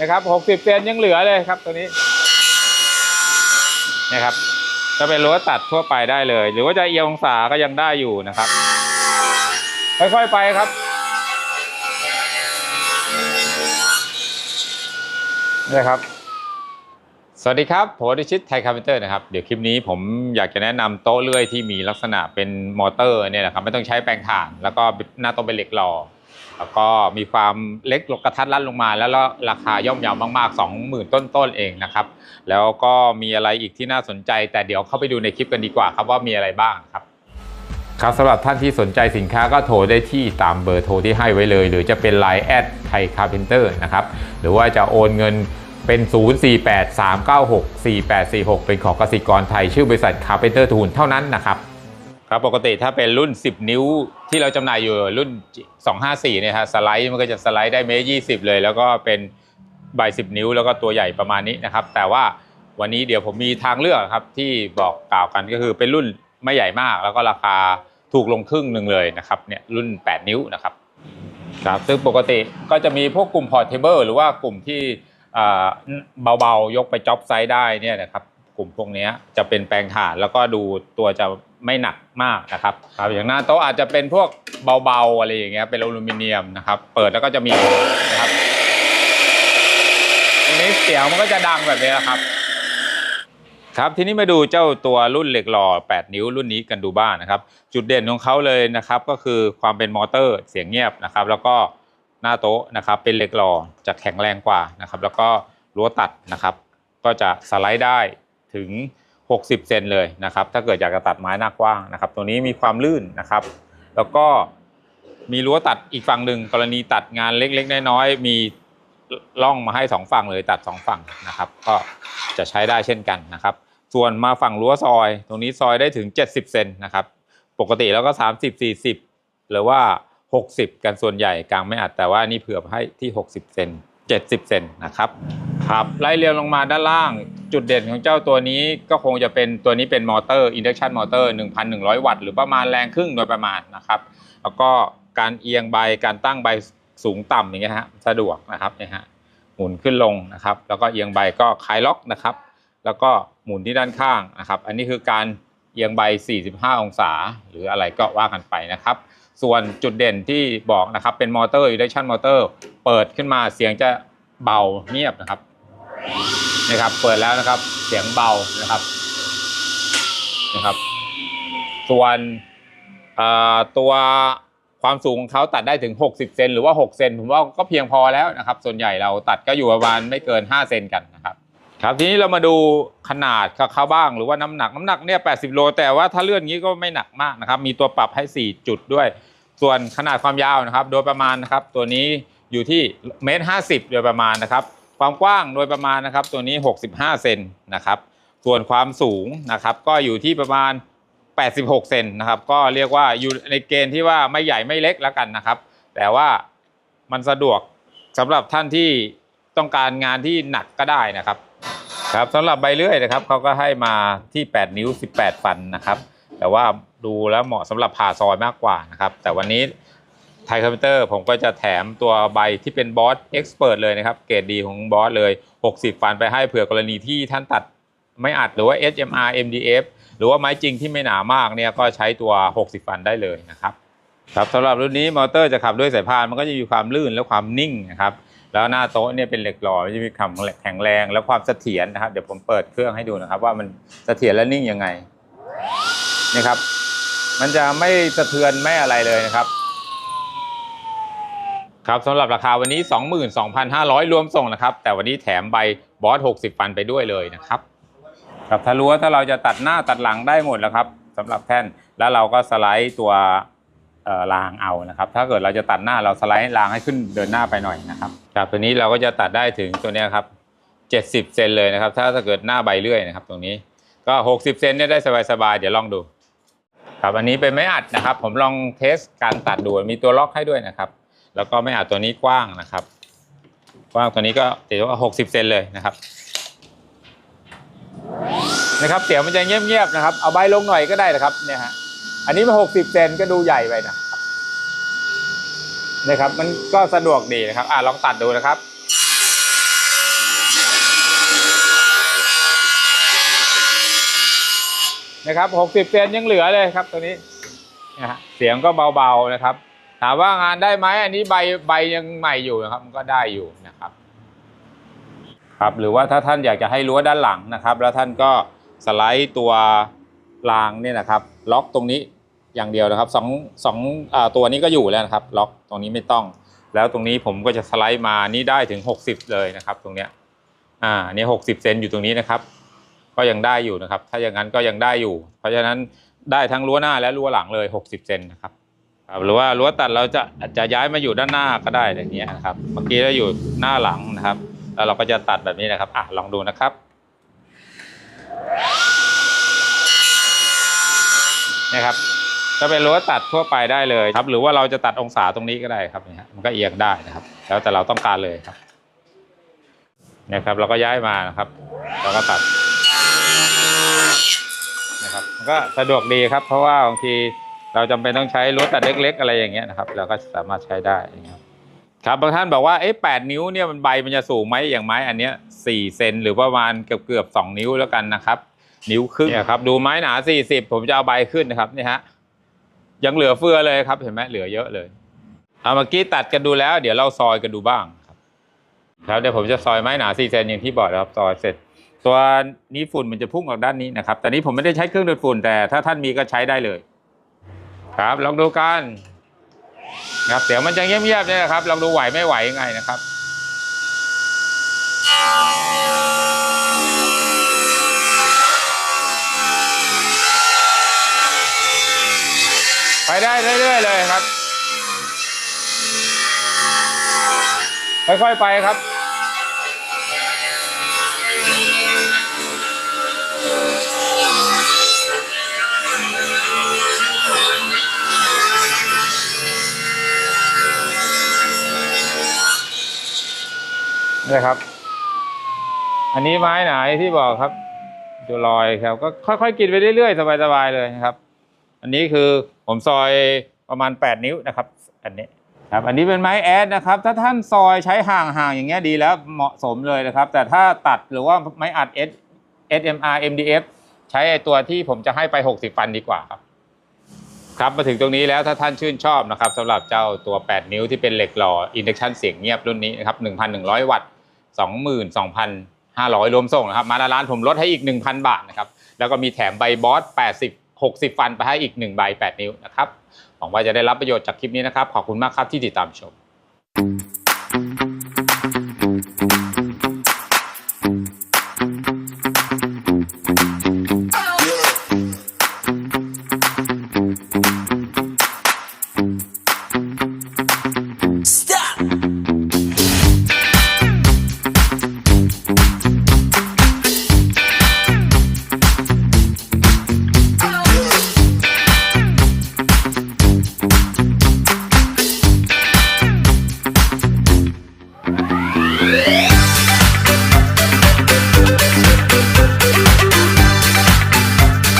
นะครับหกสิบเซนยังเหลือเลยครับตัวนี้นะครับจะเป็นรั้วตัดทั่วไปได้เลย หรือว่าจะเอียงองศาก็ยังได้อยู่นะครับ ค่อยๆไปครับ นะครับ สวัสดีครับ ผมดิชิตไทยคาร์เพนเตอร์นะครับ เดี๋ยวคลิปนี้ผมอยากจะแนะนำโต๊ะเลื่อยที่มีลักษณะเป็นมอเตอร์เนี่ยนะครับไม่ต้องใช้แปลงถ่าน แล้วก็หน้าโต๊ะเป็นเหล็กหล่อแล้วก็มีความเล็กลกระทัดรัดลงมา แล้วราคาย่อมเยาวมากๆ 20,000 ต้นๆเองนะครับ แล้วก็มีอะไรอีกที่น่าสนใจ แต่เดี๋ยวเข้าไปดูในคลิปกันดีกว่าครับว่ามีอะไรบ้างครับครับสำหรับท่านที่สนใจสินค้าก็โทรได้ที่ตามเบอร์โทรที่ให้ไว้เลย หรือจะเป็น Line แอดไทยคาร์เพนเตอร์นะครับหรือว่าจะโอนเงิน เป็น 0483964846 เป็นของกสิกรไทย ชื่อบริษัทคาร์เพนเตอร์ทูนเท่านั้นนะครับ ครับปกติถ้าเป็นรุ่น 10 นิ้วที่เราจำหน่ายอยู่รุ่น 254เนี่ยฮะสไลด์มันก็จะสไลด์ได้เมตร20 เลย แล้วก็เป็นใบ10 นิ้ว แล้วก็ตัวใหญ่ประมาณนี้นะครับ แต่ว่าวันนี้เดี๋ยวผมมีทางเลือกครับที่บอกกล่าวกันก็คือเป็นรุ่นไม่ใหญ่มาก แล้วก็ราคาถูกลงครึ่งหนึ่งเลยนะครับเนี่ยรุ่น 8 นิ้วนะครับครับซึ่งปกติก็จะมีพวกกลุ่มพอร์ตเทเบิลหรือว่ากลุ่มที่ เบาๆ ยกไปจ็อบไซส์ได้เนี่ยนะครับกลุ่มพวกนี้จะเป็นแปลงถ่านแล้วก็ดูตัวจะไม่หนักมากนะครับครับอย่างหน้าโต๊ะอาจจะเป็นพวกเบาๆอะไรอย่างเงี้ยเป็นอลูมิเนียมนะครับ เปิดแล้วก็จะมีนะครับตรงนี้เสียงมันก็จะดังแบบนี้นะครับครับทีนี้มาดูเจ้าตัวรุ่นเหล็กหล่อ 8 นิ้วรุ่นนี้กันดูบ้างนะครับ จุดเด่นของเขาเลยนะครับก็คือความเป็นมอเตอร์เสียงเงียบนะครับ แล้วก็ หน้าโต๊ะนะครับเป็นเหล็กหล่อจะแข็งแรงกว่านะครับแล้วก็รั้วตัดนะครับ ก็จะสไลด์ได้ถึง 60 เซนเลยนะครับ ถ้าเกิดอยากจะตัดไม้หน้ากว้างนะครับ ตัวนี้มีความลื่นนะครับ แล้วก็มีรั้วตัดอีกฝั่งหนึ่งกรณีตัดงานเล็กๆ น้อยๆมีร่องมาให้สองฝั่งเลยตัดสองฝั่งนะครับ ก็จะใช้ได้เช่นกันนะครับ ส่วนมาฝั่งรั้วซอย ตรงนี้ซอยได้ถึง 70 เซนนะครับ ปกติแล้วก็ 30 40 หรือว่า 60 กันส่วนใหญ่กลางไม่อัดแต่ว่านี่เผื่อให้ที่ 60 เซน70 เซนนะครับครับไล่เรียงลงมาด้านล่างจุดเด่นของเจ้าตัวนี้ก็คงจะเป็นตัวนี้เป็นมอเตอร์ induction motor 1,100 วัตต์หรือประมาณแรงครึ่งโดยประมาณนะครับแล้วก็การเอียงใบการตั้งใบสูงต่ำอย่างเงี้ยฮะสะดวกนะครับเนี่ยฮะหมุนขึ้นลงนะครับ แล้วก็เอียงใบก็คลายล็อกนะครับ แล้วก็หมุนที่ด้านข้างนะครับ อันนี้คือการ อียงใบ 45 องศา หรืออะไรก็ว่ากันไปนะครับ ส่วนจุดเด่นที่บอกนะครับเป็นมอเตอร์ induction motor เปิดขึ้นมาเสียงจะเบาเงียบนะครับนะครับ เปิดแล้วนะครับเสียงเบานะครับนะครับ ส่วนอ่อตัวความสูงของเขาตัดได้ถึง 60 เซนหรือว่า 6 เซนผมว่าก็เพียงพอแล้วนะครับ ส่วนใหญ่เราตัดก็อยู่ประมาณไม่เกิน 5 เซนกันนะครับ ครับทีนี้เรามาดูขนาดเขาบ้างหรือว่าน้ำหนักน้ำหนักเนี่ย80โล แต่ว่าถ้าเลื่อนงี้ก็ไม่หนักมากนะครับ มีตัวปรับให้ 4 จุดด้วย ส่วนขนาดความยาวนะครับ โดยประมาณนะครับ ตัวนี้อยู่ที่เมตรห้าสิบโดยประมาณนะครับ ความกว้างโดยประมาณนะครับ ตัวนี้ 65เซนนะครับ ส่วนความสูงนะครับ ก็อยู่ที่ประมาณ 86เซนนะครับก็เรียกว่าอยู่ในเกณฑ์ที่ว่าไม่ใหญ่ไม่เล็กแล้วกันนะครับ แต่ว่ามันสะดวกสำหรับท่านที่ต้องการงานที่หนักก็ได้นะครับ ครับสำหรับใบเลื่อยนะครับเขาก็ให้มาที่ 8 นิ้ว 18 ฟันนะครับ แต่ว่าดูแล้วเหมาะสำหรับผ่าซอยมากกว่านะครับ แต่วันนี้ไทยคอมพิวเตอร์ผมก็จะแถมตัวใบที่เป็นบอสเอ็กซ์เพรสเลยนะครับ เกรดดีของบอสเลย 60 ฟันไปให้เผื่อกรณีที่ท่านตัดไม่อัดหรือว่า HMR MDF หรือว่าไม้จริงที่ไม่หนามากเนี่ยก็ใช้ตัว 60 ฟันได้เลยนะครับครับสำหรับรุ่นนี้มอเตอร์จะขับด้วยสายพานมันก็จะมีความลื่นและความนิ่งนะครับ แล้วหน้าโต๊ะเนี่ยเป็นเหล็กหล่อมันจะมีความแข็งแรง และความเสถียรนะครับ เดี๋ยวผมเปิดเครื่องให้ดูนะครับ ว่ามันเสถียรและนิ่งยังไงนี่ครับ มันจะไม่สะเทือนไม่อะไรเลยนะครับ ครับสำหรับราคาวันนี้ 22,500 รวมส่งนะครับ แต่วันนี้แถมใบบอส 60 ฟันไปด้วยเลยนะครับครับถ้ารู้ว่าถ้าเราจะตัดหน้าตัดหลังได้หมดแล้วครับสำหรับแท่นแล้วเราก็สไลด์ตัว รางเอานะครับ ถ้าเกิดเราจะตัดหน้าเราสไลด์รางให้ขึ้นเดินหน้าไปหน่อยนะครับครับตัวนี้เราก็จะตัดได้ถึงตัวนี้ครับ 70 เซนเลยนะครับ ถ้าเกิดหน้าใบเลื่อยนะครับ ตรงนี้ก็ 60 เซนเนี่ยได้สบายๆเดี๋ยวลองดูครับอันนี้เป็นไม้อัดนะครับ ผมลองเทสการตัดดูมีตัวล็อกให้ด้วยนะครับ แล้วก็ไม่อัดตัวนี้กว้างนะครับ กว้างตัวนี้ก็ถือว่า60เซนเลยนะครับนะครับเสียงมันจะเงียบๆนะครับ เอาใบลงหน่อยก็ได้นะครับเนี่ยฮะ อันนี้มาหกสิบเซนก็ดูใหญ่ไปนะนะครับ มันก็สะดวกดีนะครับ อ่าลองตัดดูนะครับนะครับหกสิบเซนยังเหลือเลยครับตัวนี้นะฮะเสียงก็เบาๆนะครับ ถามว่างานได้ไหมอันนี้ใบใบยังใหม่อยู่นะครับ มันก็ได้อยู่นะครับ ครับ หรือว่าถ้าท่านอยากจะให้รั้วด้านหลังนะครับ แล้วท่านก็สไลด์ตัวรางเนี่ยนะครับ ล็อกตรงนี้ อย่างเดียวนะครับสองสองอตัวนี้ก็อยู่แล้วนะครับ ล็อกตรงนี้ไม่ต้อง แล้วตรงนี้ผมก็จะสไลด์มานี่ได้ถึง 60 เลยนะครับ ตรงเนี้ยอ่านี่60เซนอยู่ตรงนี้นะครับ ก็ยังได้อยู่นะครับ ถ้าอย่างนั้นก็ยังได้อยู่ เพราะฉะนั้นได้ทั้งรั้วหน้าและรั้วหลังเลย 60เซนนะครับหรือว่ารั้วตัดเราจะจะย้ายมาอยู่ด้านหน้าก็ได้อย่างเงี้ยนะครับ เมื่อกี้เราอยู่หน้าหลังนะครับ แล้วเราก็จะตัดแบบนี้นะครับอะลองดูนะครับนะครับ ก็เป็นรั้วตัดทั่วไปได้เลยครับ หรือว่าเราจะตัดองศาตรงนี้ก็ได้ครับเนี่ยมันก็เอียงได้นะครับ แล้วแต่เราต้องการเลยครับนะครับ เราก็ย้ายมานะครับเราก็ตัดนะครับมันก็สะดวกดีครับ เพราะว่าบางทีเราจำเป็นต้องใช้รั้วตัดเล็ก ๆ อะไรอย่างเงี้ยนะครับเราก็สามารถใช้ได้นะครับครับบางท่านบอกว่าเอ๊ะแปดนิ้วเนี่ยมันใบมันจะสูงไหมอย่างไม้อันเนี้ยสี่เซนหรือประมาณเกือบเกือบสองนิ้วแล้วกันนะครับ นิ้วครึ่งเนี่ยครับดูไม้หนาสี่สิบผมจะเอาใบขึ้นนะครับนี่ฮะ ยังเหลือเฟือเลยครับเห็นไหมเหลือเยอะเลยเอาเมื่อกี้ตัดกันดูแล้ว เดี๋ยวเราซอยกันดูบ้างครับครับเดี๋ยวผมจะซอยไม้หนาสี่เซนอย่างที่บอกนะครับซอยเสร็จ ตัวนี้ฝุ่นมันจะพุ่งออกด้านนี้นะครับแต่นี้ผมไม่ได้ใช้เครื่องดูดฝุ่นแต่ถ้าท่านมีก็ใช้ได้เลย ครับลองดูกันครับเสียงมันจะเงียบๆเนี่ยนะครับลองดูไหวไม่ไหวยังไงนะครับ ไปได้เรื่อยๆเลยครับ ค่อยๆไปครับ นี่ครับ อันนี้ไม้ไหนที่บอกครับดูรอยครับ ก็ค่อยๆกินไปเรื่อยๆ สบายๆเลยครับ อันนี้คือผมซอยประมาณ 8 นิ้วนะครับ อันนี้ครับอันนี้เป็นไม้แอดนะครับ ถ้าท่านซอยใช้ห่างๆอย่างเงี้ยดีแล้วเหมาะสมเลยนะครับ แต่ถ้าตัดหรือว่าไม้อัด S SMR MDF ใช้ไอตัวที่ผมจะให้ไป 60 ฟันดีกว่าครับครับมาถึงตรงนี้แล้วถ้าท่านชื่นชอบนะครับสำหรับเจ้าตัว 8 นิ้วที่เป็นเหล็กหล่อ induction เสียงเงียบรุ่นนี้นะครับ 1,100 วัตต์ 22,500 รวมส่งนะครับ มาหน้าร้านผมลดให้อีก 1,000 บาทนะครับ แล้วก็มีแถมใบบอส 80 60 ฟันไปให้อีก1ใบ8 นิ้วนะครับหวังว่าจะได้รับประโยชน์จากคลิปนี้นะครับ ขอบคุณมากครับที่ติดตามชม